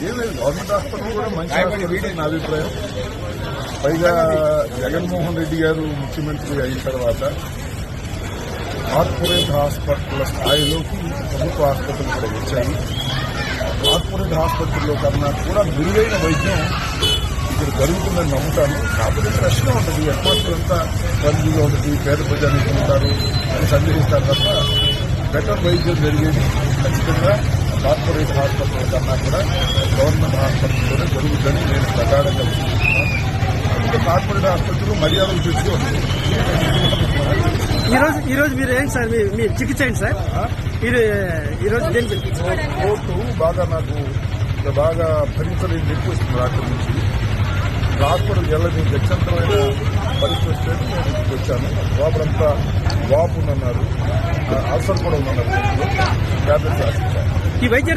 ఏం లేదు government hospital కూడా మంచి హాస్పిటల్ నా అభిప్రాయం పైగా జగన్మోహన్ రెడ్డి గారు ముఖ్యమంత్రి అయిన తర్వాత కార్పొరేట్ హాస్పిటల్ స్థాయిలోకి ప్రభుత్వ ఆసుపత్రులు కూడా వచ్చాయి. కార్పొరేట్ హాస్పిటల్లో కన్నా కూడా మెరుగైన వైద్యం ఇక్కడ జరుగుతుందని నమ్ముతాను. కాకపోతే ప్రశ్న ఉంటుంది అట్మాస్ఫియర్ అంతా రద్దీగా ఉంటుంది పేద ప్రజానికి ఉంటారు అని సందేహిస్తారు తప్ప బెటర్ వైద్యం జరిగేది ఖచ్చితంగా కార్పొరేట్ హాస్పిటల్ కన్నా కూడా గవర్నమెంట్ హాస్పిటల్లోనే జరుగుతుందని నేను ప్రగాఢంగా విశ్వసిస్తున్నాను అందుకే కార్పొరేట్ హాస్పిటల్ మర్యాదలు తెచ్చుకో ఈ రోజు ఈ రోజు మీరు ఏంటి సార్? మీ చికిత్స ఏంటి సార్? మీరు ఈ రోజు దేనికి కోర్టు బాగా నాకు బాగా భరించలేని వస్తుంది రాత్రి నుంచి. హాస్పిటల్ వెళ్ళని గచ్చంతమైన పరిస్థితి వస్తే నేను వచ్చాను. లోపలంతా వాపు ఉందన్నారు. అల్సర్ కూడా రాసిచ్చాను ఈ వైద్య